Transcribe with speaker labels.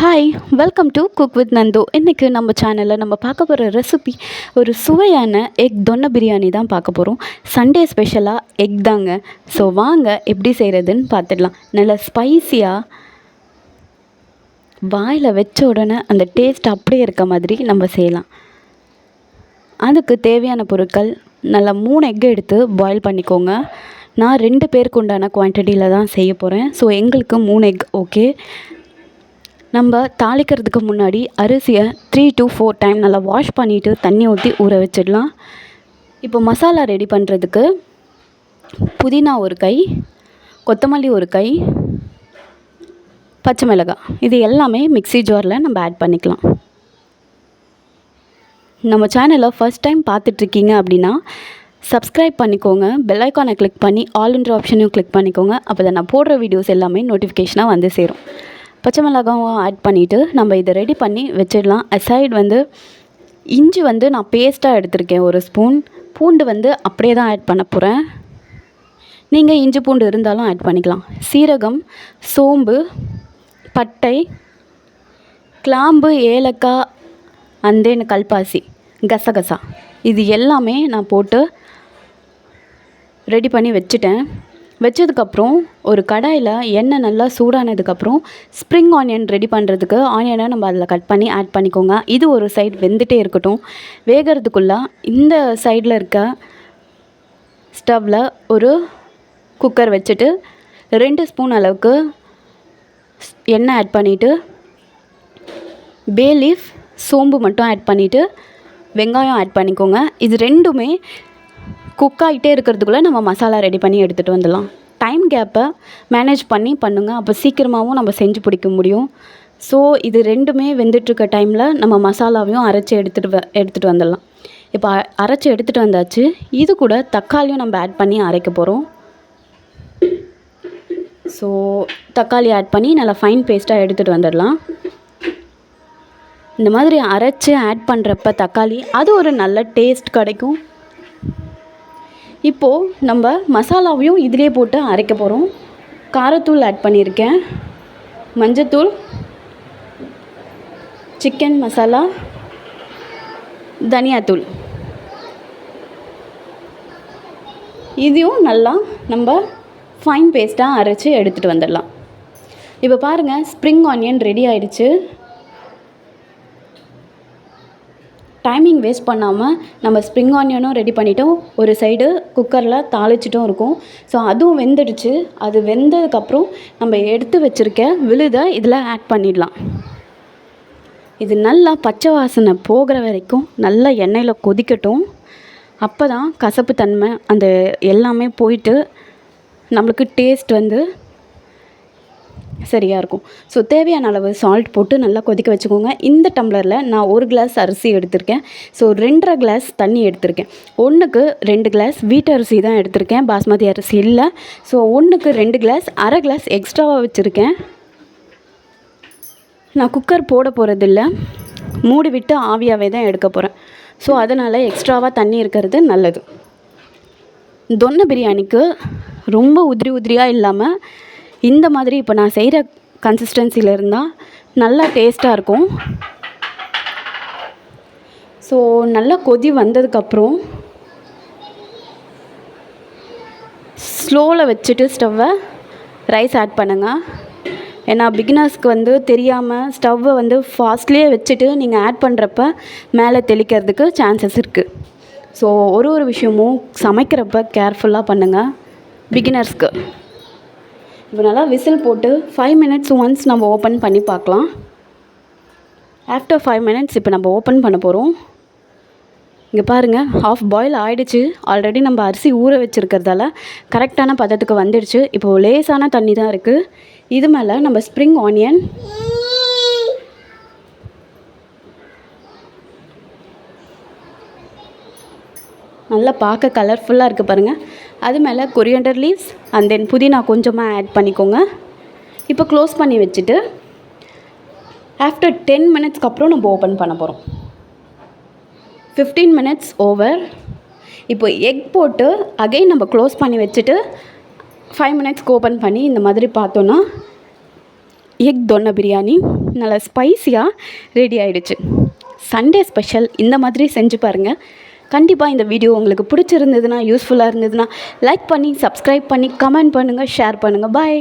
Speaker 1: Hi welcome to cook with Nandho இன்றைக்கி நம்ம சேனலில் நம்ம பார்க்க போகிற ரெசிபி ஒரு சுவையான எக் தொன்ன பிரியாணி தான் பார்க்க போகிறோம் சண்டே ஸ்பெஷலாக எக் தாங்க. ஸோ வாங்க எப்படி செய்கிறதுன்னு பார்த்துடலாம். நல்லா ஸ்பைசியாக வாயில் வச்ச உடனே அந்த டேஸ்ட் அப்படியே இருக்க மாதிரி நம்ம செய்யலாம். அதுக்கு தேவையான பொருட்கள் நல்லா மூணு எக் எடுத்து பாயில் பண்ணிக்கோங்க. நான் ரெண்டு பேருக்கு உண்டான குவான்டிட்டியில் தான் செய்ய போகிறேன் ஸோ எங்களுக்கு மூணு எக் ஓகே நம்ம தாளிக்கிறதுக்கு முன்னாடி அரிசியை த்ரீ டு ஃபோர் டைம் நல்லா வாஷ் பண்ணிவிட்டு தண்ணி ஊற்றி ஊற வச்சிடலாம். இப்போ மசாலா ரெடி பண்ணுறதுக்கு புதினா ஒரு கை கொத்தமல்லி ஒரு கை பச்சை மிளகாய். இது எல்லாமே மிக்ஸி ஜாரில் நம்ம ஆட் பண்ணிக்கலாம். நம்ம சேனலை ஃபஸ்ட் டைம் பார்த்துட்ருக்கீங்க அப்படின்னா சப்ஸ்கிரைப் பண்ணிக்கோங்க. பெல் ஐக்கானை கிளிக் பண்ணி ஆல்ன்ற ஆப்ஷனையும் கிளிக் பண்ணிக்கோங்க. அப்போ தான் நான் போடுற வீடியோஸ் எல்லாமே நோட்டிஃபிகேஷனாக வந்து சேரும். பச்சை மிளகாவும் ஆட் பண்ணிவிட்டு நம்ம இதை ரெடி பண்ணி வச்சிடலாம். அசைட் வந்து இஞ்சி வந்து நான் பேஸ்ட்டாக எடுத்திருக்கேன். ஒரு ஸ்பூன் பூண்டு வந்து அப்படியே தான் ஆட் பண்ண போகிறேன் நீங்கள் இஞ்சி பூண்டு இருந்தாலும் ஆட் பண்ணிக்கலாம். சீரகம் சோம்பு பட்டை கிளாம்பு ஏலக்காய் அண்ட் தென் கல்பாசி. கசகசா. இது எல்லாமே நான் போட்டு ரெடி பண்ணி வச்சுட்டேன். வச்சதுக்கப்புறம் ஒரு கடாயில் எண்ணெய் நல்லா சூடானதுக்கப்புறம் ஸ்ப்ரிங் ஆனியன் ரெடி பண்ணுறதுக்கு ஆனியனை நம்ம அதில் கட் பண்ணி ஆட் பண்ணிக்கோங்க. இது ஒரு சைடு வெந்துட்டே இருக்கட்டும். வேகிறதுக்குள்ளே இந்த சைடில் இருக்க ஸ்டவ்வில் ஒரு குக்கர் வச்சுட்டு ரெண்டு ஸ்பூன் அளவுக்கு எண்ணெய் ஆட் பண்ணிவிட்டு பே லீஃப் சோம்பு மட்டும் ஆட் பண்ணிவிட்டு வெங்காயம் ஆட் பண்ணிக்கோங்க. இது ரெண்டுமே குக் ஆகிட்டே இருக்கிறதுக்குள்ளே நம்ம மசாலா ரெடி பண்ணி எடுத்துகிட்டு வந்துடலாம். டைம் கேப்பை மேனேஜ் பண்ணி பண்ணுங்கள் அப்போ சீக்கிரமாகவும் நம்ம செஞ்சு பிடிக்க முடியும். ஸோ இது ரெண்டுமே வெந்துட்டுருக்க டைமில் நம்ம மசாலாவையும் அரைச்சி எடுத்துகிட்டு வ எடுத்துகிட்டு வந்துடலாம். இப்போ அரைச்சி எடுத்துகிட்டு வந்தாச்சு. இது கூட தக்காளியும் நம்ம ஆட் பண்ணி அரைக்க போகிறோம் ஸோ தக்காளி ஆட் பண்ணி நல்லா ஃபைன் பேஸ்ட்டாக எடுத்துகிட்டு வந்துடலாம். இந்த மாதிரி அரைச்சி ஆட் பண்ணுறப்ப தக்காளி அது ஒரு நல்ல டேஸ்ட் கிடைக்கும். இப்போது நம்ம மசாலாவையும் இதிலே போட்டு அரைக்க போகிறோம் காரத்தூள் ஆட் பண்ணியிருக்கேன். மஞ்சத்தூள் சிக்கன் மசாலா தனியாத்தூள். இதையும் நல்லா நம்ம ஃபைன் பேஸ்ட்டாக அரைச்சி எடுத்துகிட்டு வந்துடலாம். இப்போ பாருங்கள் ஸ்ப்ரிங் ஆனியன் ரெடி ஆயிடுச்சு. டைமிங் வேஸ்ட் பண்ணாமல் நம்ம ஸ்ப்ரிங் ஆனியனும் ரெடி பண்ணிட்டோம். ஒரு சைடு குக்கரில் தாளிச்சிட்டும் இருக்கும். ஸோ அதுவும் வெந்துடுச்சு. அது வெந்ததுக்கப்புறம் நம்ம எடுத்து வச்சுருக்க விழுதை இதில் ஆட் பண்ணிடலாம். இது நல்லா பச்சை வாசனை போகிற வரைக்கும் நல்லா எண்ணெயில் கொதிக்கட்டும். அப்போ தான் கசப்பு தன்மை அந்த எல்லாமே போயிட்டு நம்மளுக்கு டேஸ்ட் வந்து சரியாக இருக்கும். ஸோ தேவையான அளவு சால்ட் போட்டு நல்லா கொதிக்க வச்சுக்கோங்க. இந்த டம்ளரில் நான் ஒரு கிளாஸ் அரிசி எடுத்திருக்கேன். ஸோ ரெண்டரை கிளாஸ் தண்ணி எடுத்திருக்கேன். ஒன்றுக்கு ரெண்டு கிளாஸ் வீட்டு அரிசி தான் எடுத்திருக்கேன். பாஸ்மதி அரிசி இல்லை. ஸோ ஒன்றுக்கு ரெண்டு கிளாஸ் அரை கிளாஸ் எக்ஸ்ட்ராவாக வச்சுருக்கேன். நான் குக்கர் போட போகிறதில்ல மூடி விட்டு ஆவியாகவே தான் எடுக்க போகிறேன் ஸோ அதனால் எக்ஸ்ட்ராவாக தண்ணி இருக்கிறது நல்லது. தொன்ன பிரியாணிக்கு ரொம்ப உதிரி உதிரியாக இல்லாமல் இந்த மாதிரி இப்போ நான் செய்கிற கன்சிஸ்டன்சியில் இருந்தால் நல்லா டேஸ்ட்டாக இருக்கும். ஸோ நல்லா கொதி வந்ததுக்கப்புறம் ஸ்லோவில் வச்சுட்டு ஸ்டவ்வை ரைஸ் ஆட் பண்ணுங்கள் ஏன்னா பிகினர்ஸ்க்கு வந்து தெரியாமல் ஸ்டவ்வை வந்து ஃபாஸ்ட்லேயே வச்சுட்டு நீங்கள் ஆட் பண்ணுறப்ப மேலே தெளிக்கிறதுக்கு சான்சஸ் இருக்குது ஸோ ஒரு ஒரு விஷயமும் சமைக்கிறப்ப கேர்ஃபுல்லாக பண்ணுங்கள் பிகினர்ஸ்க்கு இப்போ நல்லா விசில் போட்டு ஃபைவ் மினிட்ஸ் ஒன்ஸ் நம்ம ஓப்பன் பண்ணி பார்க்கலாம். ஆஃப்டர் ஃபைவ் மினிட்ஸ் இப்போ நம்ம ஓப்பன் பண்ண போகிறோம் இங்கே பாருங்கள் ஆஃப் பாயில் ஆகிடுச்சு ஆல்ரெடி நம்ம அரிசி ஊற வச்சுருக்கிறதால கரெக்டான பதத்துக்கு வந்துடுச்சு. இப்போது லேசான தண்ணி தான் இருக்குது இது மேலே நம்ம ஸ்ப்ரிங் ஆனியன் நல்லா பார்க்க கலர்ஃபுல்லாக இருக்குது பாருங்கள் அது மேலே கொரியண்டர் லீவ்ஸ் அண்ட் தென் புதினா கொஞ்சமாக ஆட் பண்ணிக்கோங்க. இப்போ க்ளோஸ் பண்ணி வச்சுட்டு ஆஃப்டர் டென் மினிட்ஸ்க்கு அப்புறம் நம்ம ஓப்பன் பண்ண போகிறோம் ஃபிஃப்டீன் மினிட்ஸ் ஓவர் இப்போ எக் போட்டு அகெயின் நம்ம க்ளோஸ் பண்ணி வச்சுட்டு ஃபைவ் மினிட்ஸ்க்கு ஓப்பன் பண்ணி இந்த மாதிரி பார்த்தோன்னா எக் தொன்ன பிரியாணி நல்லா ஸ்பைஸியாக ரெடி ஆகிடுச்சு சண்டே ஸ்பெஷல் இந்த மாதிரி செஞ்சு பாருங்கள் கண்டிப்பாக இந்த வீடியோ உங்களுக்கு பிடிச்சிருந்ததுன்னா யூஸ்ஃபுல்லாக இருந்ததுன்னா லைக் பண்ணி சப்ஸ்கிரைப் பண்ணி கமெண்ட் பண்ணுங்கள் ஷேர் பண்ணுங்கள் பாய்